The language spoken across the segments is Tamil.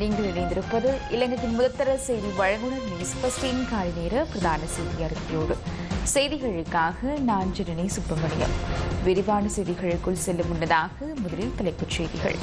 நீங்கள் இணைந்திருப்பது இலங்கையின் முதத்தர செய்தி வழங்குனர் நியூஸ் பஸ்டின் காலை நேர பிரதான செய்தி அறிக்கையோடு செய்திகளுக்காக நான் ஜெனி சுப்பிரமணியம் விரிவான செய்திகளுக்குள் செல்லும் முன்னதாக முதலில் தலைப்புச் செய்திகள்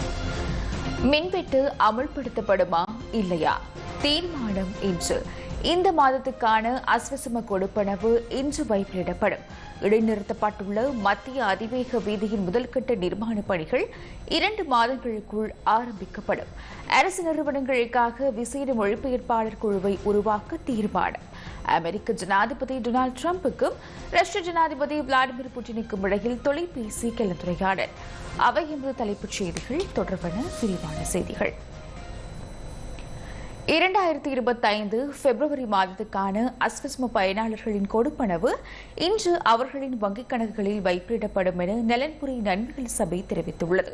மின்வெட்டு அமுல்படுத்தப்படுமா இல்லையா தீர்மானம் இன்று இந்த மாதத்துக்கான அஸ்வசம கொடுப்பனவு இன்று வைப்பிடப்படும் இடைநிறுத்தப்பட்டுள்ள மத்திய அதிவேக வீதியின் முதல்கட்ட நிர்மாண பணிகள் இரண்டு மாதங்களுக்குள் ஆரம்பிக்கப்படும். அரசு நிறுவனங்களுக்காக விசேட மொழிபெயர்ப்பாளர் குழுவை உருவாக்க தீர்மானம். அமெரிக்க ஜனாதிபதி டொனால்டு டிரம்புக்கும் ரஷ்ய ஜனாதிபதி விளாடிமிர் புட்டினுக்கும் இடையில் தொலைபேசி கலந்துரையாடல். அவை எமது தலைப்புச் செய்திகள். தொடர்பான விரிவான செய்திகள். இரண்டாயிரத்தி இருபத்தைந்து பிப்ரவரி மாதத்துக்கான அஸ்வஸ்ம பயனாளர்களின் கொடுப்பனவு இன்று அவர்களின் வங்கிக் கணக்குகளில் வைப்பிடப்படும் என நலன்புரி நன்மைகள் சபை தெரிவித்துள்ளது.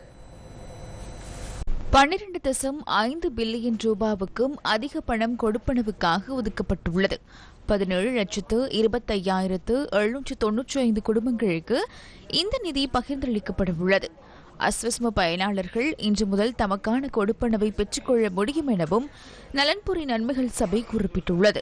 பன்னிரண்டு தசம் ஐந்து பில்லியன் ரூபாவுக்கும் அதிக பணம் கொடுப்பனவுக்காக ஒதுக்கப்பட்டுள்ளது. பதினேழு லட்சத்து இருபத்தையாயிரத்து எழுநூற்று தொன்னூற்றி ஐந்து குடும்பங்களுக்கு இந்த நிதி பகிர்ந்தளிக்கப்படவுள்ளது. உள்ளது அஸ்வஸ்ம பயனாளர்கள் இன்று முதல் தமக்கான கொடுப்பனவை பெற்றுக்கொள்ள முடியும் எனவும் நலன்புரி நன்மைகள் சபை குறிப்பிட்டுள்ளது.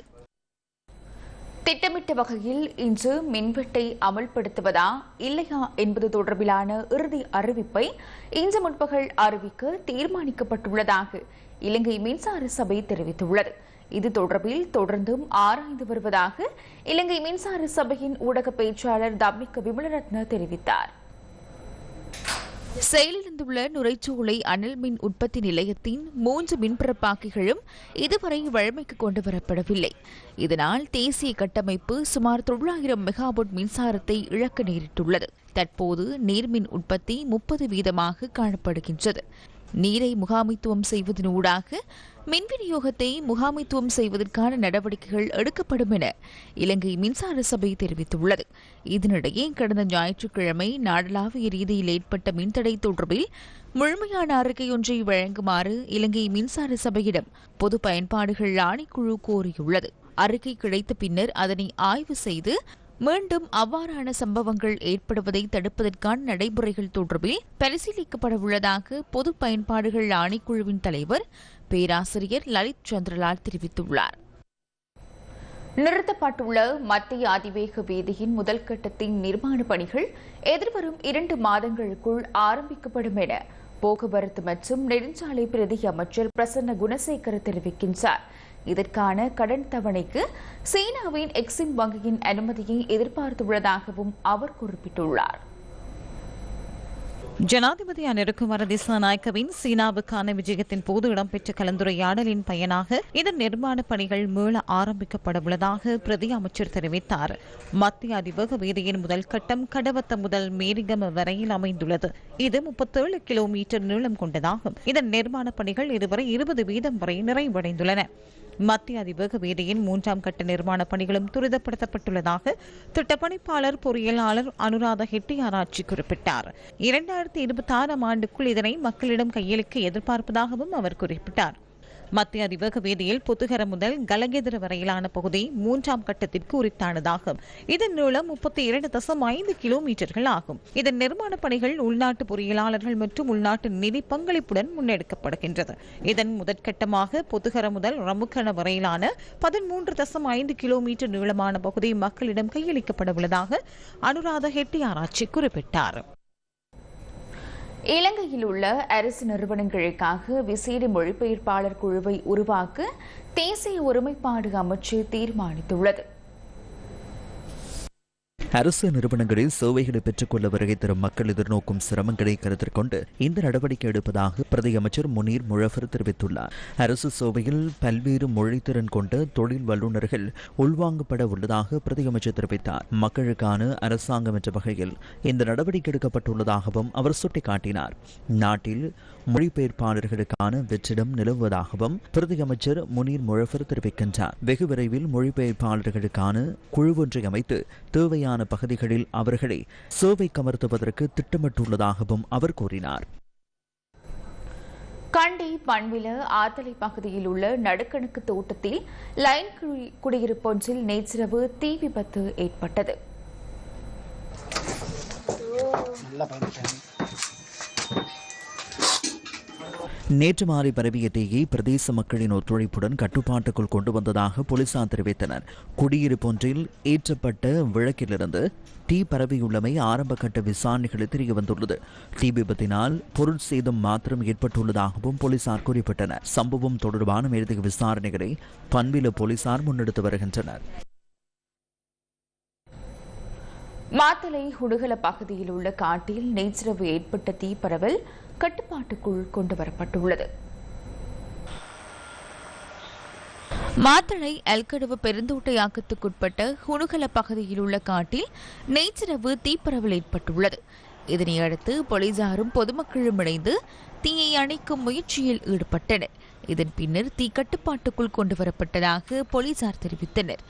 திட்டமிட்ட வகையில் இன்று மின்வெட்டை அமல்படுத்துவதா இல்லையா என்பது தொடர்பிலான இறுதி அறிவிப்பை இன்று முற்பகல் அறிவிக்க தீர்மானிக்கப்பட்டுள்ளதாக இலங்கை மின்சார சபை தெரிவித்துள்ளது. இது தொடர்பில் தொடர்ந்தும் ஆராய்ந்து வருவதாக இலங்கை மின்சார சபையின் ஊடக பேச்சாளர் தம்மிக்க விமலரத்ன தெரிவித்தார். செயலிழந்துள்ள நுரைச்சோலை அனல் மின் உற்பத்தி நிலையத்தின் மூன்று மின்பரப்பாக்கிகளும் இதுவரை வழமைக்கு கொண்டு வரப்படவில்லை இதனால் தேசிய கட்டமைப்பு சுமார் தொள்ளாயிரம் மெகாவாட் மின்சாரத்தை இழக்க நேரிட்டுள்ளது. தற்போது நீர்மின் உற்பத்தி முப்பது வீதமாக காணப்படுகின்றது. நீரை முகாமைத்துவம் செய்வதனூடாக மின் விநியோகத்தை முகாமைத்துவம் செய்வதற்கான நடவடிக்கைகள் எடுக்கப்படும் என இலங்கை மின்சார சபை தெரிவித்துள்ளது. இதனிடையே கடந்த ஞாயிற்றுக்கிழமை நாடளாவிய ரீதியில் ஏற்பட்ட மின்தடை தொடர்பில் முழுமையான அறிக்கை ஒன்றை வழங்குமாறு இலங்கை மின்சார சபையிடம் பொது பயன்பாடுகள் ஆணைக்குழு கோரியுள்ளது. அறிக்கை கிடைத்த பின்னர் அதனை ஆய்வு செய்து மீண்டும் அவ்வாறான சம்பவங்கள் ஏற்படுவதை தடுப்பதற்கான நடைமுறைகள் தொடர்பில் பரிசீலிக்கப்பட உள்ளதாக பொது பயன்பாடுகள் ஆணைக்குழுவின் தலைவர் பேராசிரியர் லலித் சந்திரலால் தெரிவித்துள்ளார். நிறுத்தப்பட்டுள்ள மத்திய அதிவேக வீதியின் முதல் கட்டத்தின் நிர்மாண பணிகள் எதிர்வரும் இரண்டு மாதங்களுக்குள் ஆரம்பிக்கப்படும் என போக்குவரத்து மற்றும் நெடுஞ்சாலை பிரதி அமைச்சர் பிரசன்ன குணசேகர தெரிவிக்கின்றார். இதற்கான கடன் தவணைக்கு சீனாவின் எக்ஸிம் வங்கியின் அனுமதியை எதிர்பார்த்துள்ளதாகவும் அவர் குறிப்பிட்டுள்ளார். ஜனாதிபதி அனிருகுமார திசாநாயக்கவின் சீனாவுக்கான விஜயத்தின் போது இடம்பெற்ற கலந்துரையாடலின் பயனாக இதன் நிர்மாண பணிகள் மீள ஆரம்பிக்கப்பட உள்ளதாக பிரதி அமைச்சர் தெரிவித்தார். மத்திய அதிவேக வேதியின் முதல் கட்டம் கடவத்த முதல் மேரிகம வரையில் அமைந்துள்ளது. இது முப்பத்தேழு கிலோமீட்டர் நீளம் கொண்டதாகும். இதன் நிர்மாண பணிகள் இதுவரை இருபது வீதம் வரை நிறைவடைந்துள்ளன. மத்திய அதிவேக வேதியின் மூன்றாம் கட்ட நிர்மாண பணிகளும் துரிதப்படுத்தப்பட்டுள்ளதாக திட்டப்பணிப்பாளர் பொறியியலாளர் அனுராதா ஆராய்ச்சி குறிப்பிட்டார். இரண்டாயிரத்தி இருபத்தி ஆறாம் ஆண்டுக்குள் இதனை மக்களிடம் கையளிக்க எதிர்பார்ப்பதாகவும் அவர் குறிப்பிட்டார். மத்திய அதிவேக வீதியில் புத்துகர முதல் கலகெதிர வரையிலான பகுதி மூன்றாம் கட்டத்திற்கு உரித்தானதாகும். இதன் நீளம் முப்பத்தி இரண்டு தசம் ஐந்து கிலோமீட்டர்கள் ஆகும். இதன் நிர்மாண பணிகள் உள்நாட்டு பொறியியலாளர்கள் மற்றும் உள்நாட்டு நிதி பங்களிப்புடன் முன்னெடுக்கப்படுகின்றது. இதன் முதற்கட்டமாக புத்துகர முதல் ரமுக்கண வரையிலான பதிமூன்று தசம் ஐந்து கிலோமீட்டர் நீளமான பகுதி மக்களிடம் கையளிக்கப்பட உள்ளதாக அனுராத ஆராய்ச்சி குறிப்பிட்டார். இலங்கையில் உள்ள அரசு நிறுவனங்களுக்காக விசேட மொழிபெயர்ப்பாளர் குழுவை உருவாக்க தேசிய ஒருமைப்பாடு அமைச்சு தீர்மானித்துள்ளது. அரசு நிறுவனங்களில் சேவைகளை பெற்றுக்கொள்ள வருகை தரும் மக்கள் எதிர்நோக்கும் சிரமங்களை கருத்தில் கொண்டு இந்த நடவடிக்கை எடுப்பதாக பிரதி அமைச்சர் முனீர் முழஃபர் தெரிவித்துள்ளார். அரசு சேவையில் பல்வேறு மொழித்திறன் கொண்ட தொழில் வல்லுநர்கள் உள்வாங்கப்பட உள்ளதாக பிரதி அமைச்சர் தெரிவித்தார். மக்களுக்கான அரசாங்கம் என்ற வகையில் இந்த நடவடிக்கை எடுக்கப்பட்டுள்ளதாகவும் அவர் சுட்டிக்காட்டினார். நாட்டில் மொழிபெயர்ப்பாளர்களுக்கான வெற்றிடம் நிலவுவதாகவும் பிரதி அமைச்சர் முனீர் முழஃபர் தெரிவிக்கின்றார். வெகு விரைவில் மொழிபெயர்ப்பாளர்களுக்கான குழு ஒன்றை அமைத்து தேவையான பகுதிகளில் அவர்களை சேவை கமர்த்துவதற்கு திட்டமிட்டுள்ளதாகவும் அவர் கூறினார். கண்டி பண்பில ஆத்தலை பகுதியில் உள்ள நடுக்கணக்கு தோட்டத்தில் லைன் குடி- குடியிருப்பொன்றில் நேற்றிரவு தீ விபத்து ஏற்பட்டது. நேற்று மாலை பரவிய தீயை பிரதேச மக்களின் ஒத்துழைப்புடன் கட்டுப்பாட்டுக்குள் கொண்டு வந்ததாக போலீசார் தெரிவித்தனர். குடியிருப்பொன்றில் ஏற்றப்பட்ட விளக்கிலிருந்து தீ பரவியுள்ளமை ஆரம்ப கட்ட விசாரணைகளில் தெரிய வந்துள்ளது தீ விபத்தினால் பொருள் சேதம் மாத்திரம் ஏற்பட்டுள்ளதாகவும் போலீசார் குறிப்பிட்டனர். சம்பவம் தொடர்பான மேலதிக விசாரணைகளை பன்வில போலீசார் முன்னெடுத்து வருகின்றனர். மாத்தலை குடுகல பகுதியில் உள்ள காட்டில் நேற்றிரவு ஏற்பட்ட தீப்பரவல் கட்டுப்பாட்டுக்குள் கொண்டுவரப்பட்டுள்ளது மாத்தளை எல்கடுவு பெருந்தோட்டையாக்கத்துக்குட்பட்ட ஹுணுகல பகுதியில் உள்ள காட்டில் நேற்றிரவு தீப்பரவல் ஏற்பட்டுள்ளது. இதனையடுத்து போலீசாரும் பொதுமக்களும் இணைந்து தீயை அணைக்கும் முயற்சியில் ஈடுபட்டனர். இதன் பின்னர் தீ கட்டுப்பாட்டுக்குள் கொண்டுவரப்பட்டதாக போலீசார் தெரிவித்தனர்.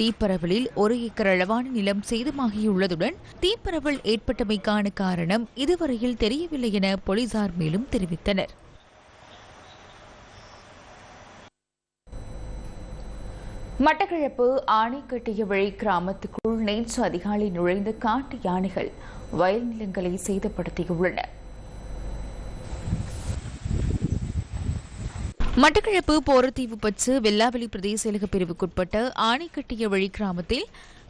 தீப்பரவலில் ஒரு ஏக்கர் அளவான நிலம் சேதமாகியுள்ளதுடன் தீப்பரவல் ஏற்பட்டமைக்கான காரணம் இதுவரையில் தெரியவில்லை என போலீசார் மேலும் தெரிவித்தனர். மட்டக்களப்பு ஆணைக்கட்டியவழி கிராமத்துக்குள் நேற்று அதிகாலை நுழைந்த காட்டு யானைகள் வயல் நிலங்களை சேதப்படுத்தியுள்ளன. மட்டக்களப்பு போரத்தீவு பச்சு வெல்லாவெளி பிரதேச செயலக பிரிவுக்குட்பட்ட ஆணைக்கட்டிய வழி கிராமத்தில்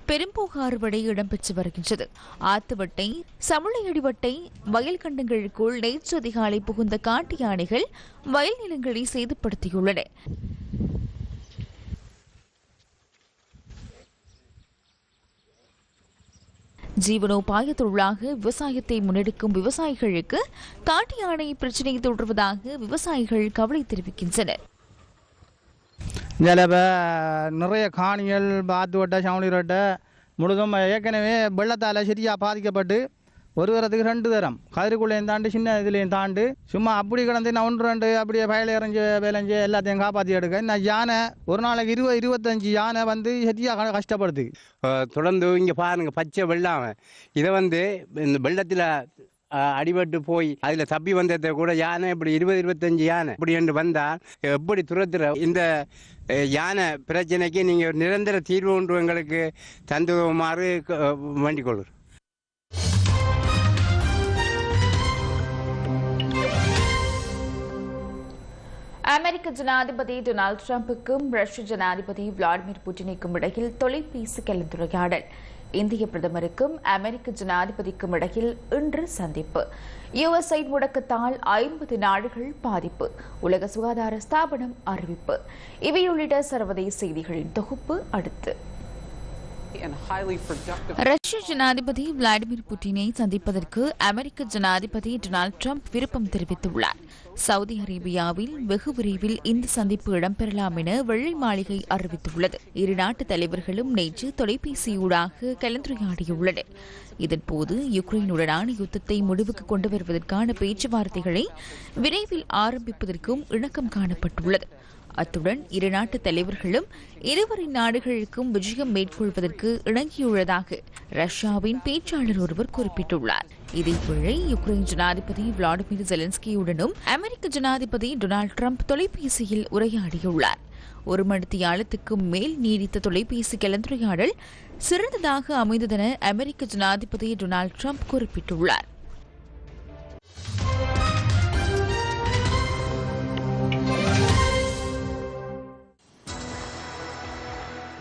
பெரும்போகாறு வடை இடம்பெற்று வருகின்றது. ஆத்துவட்டை சமுளையடிவட்டை வயல் கண்டங்களுக்குள் நேற்று அதிகாலை புகுந்த காட்டு யானைகள் வயல் நிலங்களை சேதப்படுத்தியுள்ளன. ஜீவனோபாய தொழிலாக விவசாயத்தை முன்னெடுக்கும் விவசாயிகளுக்கு காட்டு யானை பிரச்சினை தொடர்வதாக விவசாயிகள் கவலை தெரிவிக்கின்றனர். இதில் இப்போ நிறைய காணிகள் பாத்து வட்டை சவுளி ரோட்டை முழுதும் ஏற்கனவே வெள்ளத்தால் சரியாக பாதிக்கப்பட்டு ஒரு தரத்துக்கு ரெண்டு தரம். கதிரிக்குள்ளேயும் தாண்டு சின்ன இதுலேயும் தாண்டு. சும்மா அப்படி கிடந்து நான் ஒன்று ரெண்டு அப்படியே வயல் இறஞ்சி வேலைஞ்சு எல்லாத்தையும் காப்பாற்றி எடுக்க. நான் யானை ஒரு நாளைக்கு இருபது இருபத்தஞ்சி யானை வந்து சத்தியாக கஷ்டப்படுது. தொடர்ந்து இங்கே பாருங்க பச்சை வெள்ளம். இதை வந்து இந்த வெள்ளத்தில் அடிபட்டு போய் அதில் தப்பி வந்ததை கூட யானை இப்படி இருபது இருபத்தஞ்சு யானை இப்படி என்று வந்தால் எப்படி துரத்துற? இந்த யானை பிரச்சனைக்கு நீங்கள் நிரந்தர தீர்வு ஒன்று எங்களுக்கு தந்துமாறு வேண்டிக் கொள்கிறோம். அமெரிக்க ஜனாதிபதி டொனால்டு டிரம்புக்கும் ரஷ்ய ஜனாதிபதி விளாடிமிர் புட்டினுக்கும் இடையில் தொலைபேசி கலந்துரையாடல். இந்திய பிரதமருக்கும் அமெரிக்க ஜனாதிபதிக்கும் இடையில் இன்று சந்திப்பு. யுஎஸ்ஐ முடக்கத்தால் ஐம்பது நாடுகள் பாதிப்பு. உலக சுகாதார ஸ்தாபனம் அறிவிப்பு. இவை உள்ளிட்ட சர்வதேச செய்திகளின் தொகுப்பு அடுத்து. ரஷ்ய ஜனாதிபதி விளாடிமிர் புட்டினை சந்திப்பதற்கு அமெரிக்க ஜனாதிபதி டொனால்டு ட்ரம்ப் விருப்பம் தெரிவித்துள்ளார். சவுதி அரேபியாவில் வெகு விரைவில் இந்த சந்திப்பு இடம்பெறலாம் என வெள்ளை மாளிகை அறிவித்துள்ளது. இரு நாட்டு தலைவர்களும் நேற்று தொலைபேசியூடாக கலந்துரையாடியுள்ளனர். இதன்போது யுக்ரைனுடனான யுத்தத்தை முடிவுக்கு கொண்டு வருவதற்கான பேச்சுவார்த்தைகளை விரைவில் ஆரம்பிப்பதற்கும் இணக்கம் காணப்பட்டுள்ளது. அத்துடன் இரு நாட்டு தலைவர்களும் இருவரின் நாடுகளுக்கும் விஜயம் மேற்கொள்வதற்கு இணங்கியுள்ளதாக ரஷ்யாவின் பேச்சாளர் ஒருவர் குறிப்பிட்டுள்ளார். இதேவேளை யுக்ரைன் ஜனாதிபதி விளாடிமிர் ஜெலன்ஸ்கியுடனும் அமெரிக்க ஜனாதிபதி டொனால்டு ட்ரம்ப் தொலைபேசியில் உரையாடியுள்ளார். ஒரு மணித்தியாலத்துக்கும் மேல் நீடித்த தொலைபேசி கலந்துரையாடல் சிறந்ததாக அமைந்ததென அமெரிக்க ஜனாதிபதி டொனால்டு ட்ரம்ப் குறிப்பிட்டுள்ளார்.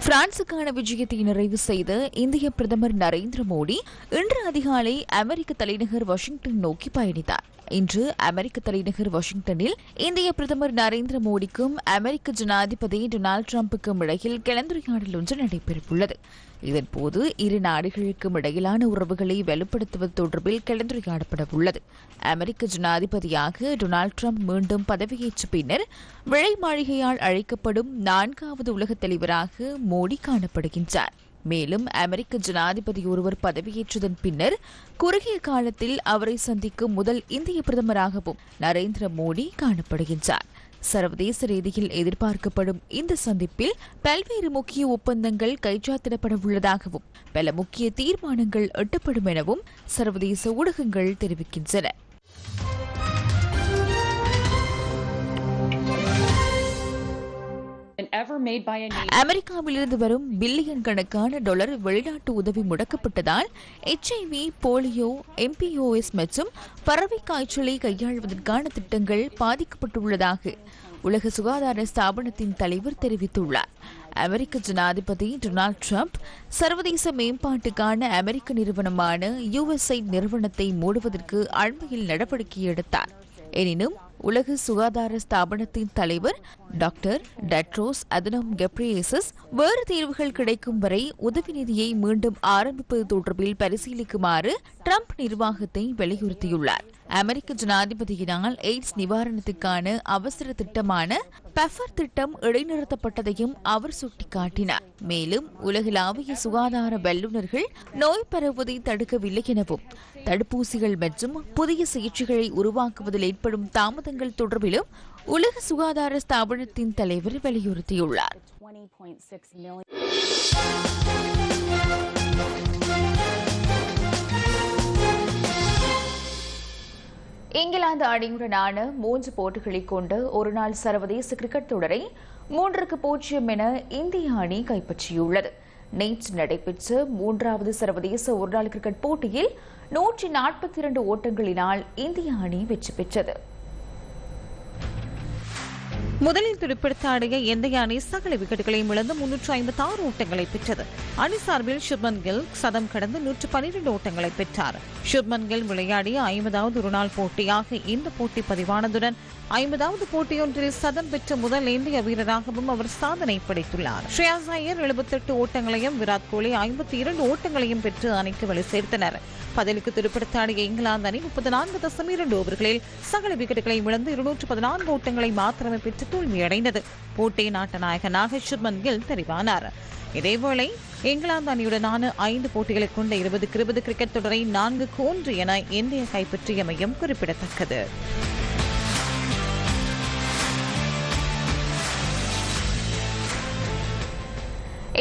பிரான்சுக்கான விஜயத்தை நிறைவு செய்த இந்திய பிரதமர் நரேந்திர மோடி இன்று அதிகாலை அமெரிக்க தலைநகர் வாஷிங்டன் நோக்கி பயணித்தார். இன்று அமெரிக்க தலைநகர் வாஷிங்டனில் இந்திய பிரதமர் நரேந்திர மோடிக்கும் அமெரிக்க ஜனாதிபதி டொனால்டு டிரம்புக்கும் இடையில் கலந்துரையாடல் ஒன்று நடைபெறவுள்ளது. இதன்போது இரு நாடுகளுக்கும் இடையிலான உறவுகளை வலுப்படுத்துவது தொடர்பில் கலந்துரையாடப்பட உள்ளது அமெரிக்க ஜனாதிபதியாக டொனால்டு ட்ரம்ப் மீண்டும் பதவியேற்ற பின்னர் விழை மாளிகையால் அழைக்கப்படும் நான்காவது உலகத் தலைவராக மோடி காணப்படுகின்றார். மேலும் அமெரிக்க ஜனாதிபதி ஒருவர் பதவியேற்றதன் பின்னர் குறுகிய காலத்தில் அவரை சந்திக்கும் முதல் இந்திய பிரதமராகவும் நரேந்திர மோடி காணப்படுகின்றார். சர்வதேச ரீதியில் எதிர்பார்க்கப்படும் இந்த சந்திப்பில் பல்வேறு முக்கிய ஒப்பந்தங்கள் கைச்சாத்திடப்பட உள்ளதாகவும் பல முக்கிய தீர்மானங்கள் எட்டப்படும் எனவும் சர்வதேச ஊடகங்கள் தெரிவிக்கின்றன. அமெரிக்காவிலிருந்து வரும் பில்லியன் கணக்கான டாலர் வெளிநாட்டு உதவி முடக்கப்பட்டதால் எச்ஐவி போலியோ எம்பிஓஎஸ் மற்றும் பறவை காய்ச்சலை கையாள்வதற்கான திட்டங்கள் பாதிக்கப்பட்டுள்ளதாக உலக சுகாதார ஸ்தாபனத்தின் தலைவர் தெரிவித்துள்ளார். அமெரிக்க ஜனாதிபதி டொனால்ட் ட்ரம்ப் சர்வதேச மேம்பாட்டுக்கான அமெரிக்க நிறுவனமான யுஎஸ்ஐ நிறுவனத்தை மூடுவதற்கு அண்மையில் நடவடிக்கை எடுத்தார். எனினும் உலக சுகாதார ஸ்தாபனத்தின் தலைவர் டாக்டர் டட்ரோஸ் அதனம் கெப்ரியேசஸ் வேறு தீர்வுகள் கிடைக்கும் வரை உதவி நிதியை மீண்டும் ஆரம்பிப்பது தொடர்பில் பரிசீலிக்குமாறு ட்ரம்ப் நிர்வாகத்தை வலியுறுத்தியுள்ளார். அமெரிக்க ஜனாதிபதியினால் எய்ட்ஸ் நிவாரணத்துக்கான அவசர திட்டமான பெஃபர் திட்டம் இடைநிறுத்தப்பட்டதையும் அவர் சுட்டிக்காட்டினார். மேலும் உலகளாவிய சுகாதார வல்லுநர்கள் நோய் பரவுவதை தடுக்கவில்லை எனவும் தடுப்பூசிகள் மற்றும் புதிய சிகிச்சைகளை உருவாக்குவதில் ஏற்படும் தாமதங்கள் தொடர்பிலும் உலக சுகாதார ஸ்தாபனத்தின் தலைவர் வலியுறுத்தியுள்ளார். இங்கிலாந்து அணியுடனான மூன்று போட்டிகளை கொண்ட ஒருநாள் சர்வதேச கிரிக்கெட் தொடரை மூன்றுக்கு பூஜ்ஜியம் என இந்திய அணி கைப்பற்றியுள்ளது. நேற்று நடைபெற்ற மூன்றாவது சர்வதேச ஒருநாள் கிரிக்கெட் போட்டியில் நூற்றி நாற்பத்தி இரண்டு ஓட்டங்களினால் இந்திய அணி வெற்றி பெற்றது. முதலில் துடுப்படுத்த ஆடிய இந்திய அணி சகல விக்கெட்டுகளையும் இழந்து முன்னூற்று ஐம்பத்தி ஆறு ஓட்டங்களை பெற்றது. அணி சார்பில் சுப்மன் கில் சதம் கடந்து நூற்று பனிரெண்டு ஓட்டங்களை பெற்றார். சுப்மன் கில் விளையாடிய ஐம்பதாவது ஒருநாள் போட்டியாக இந்த போட்டி பதிவானதுடன் ஐம்பதாவது போட்டியொன்றில் சதம் பெற்ற முதல் இந்திய வீரராகவும் அவர் சாதனை படைத்துள்ளார். ஸ்ரேயாஸ் ஐயர் எழுபத்தெட்டு ஓட்டங்களையும் விராட் கோலி ஐம்பத்தி இரண்டு ஓட்டங்களையும் பெற்று அணிக்கு வலு சேர்த்தனர். பதிலுக்கு துடுப்படுத்தாடிய இங்கிலாந்து அணி முப்பத்தி நான்கு தசம் இரண்டு ஓவர்களில் சகல விக்கெட்டுகளை இழந்து இருநூற்று பதினான்கு ஓட்டங்களை மாத்திரமே பெற்று தோல்வியடைந்தது. போட்டியின் ஆட்ட நாயகனாக சுப்மன் கில் தெரிவானார். இதேவேளை இங்கிலாந்து அணியுடனான ஐந்து போட்டிகளை கொண்ட இருபதுக்கு இருபது கிரிக்கெட் தொடரை நான்குக்கு ஒன்று என இந்திய கைப்பற்றியமையும் குறிப்பிடத்தக்கது.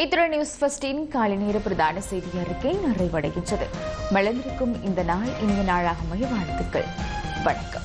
இத்துடன் நியூஸ் ஃபர்ஸ்டின் காலை நேர பிரதான செய்தி அறிக்கை நிறைவடைகின்றது. மலர்ந்திருக்கும் இந்த நாள் இனிய நாளாக அமைய வாழ்த்துக்கள் வணக்கம்.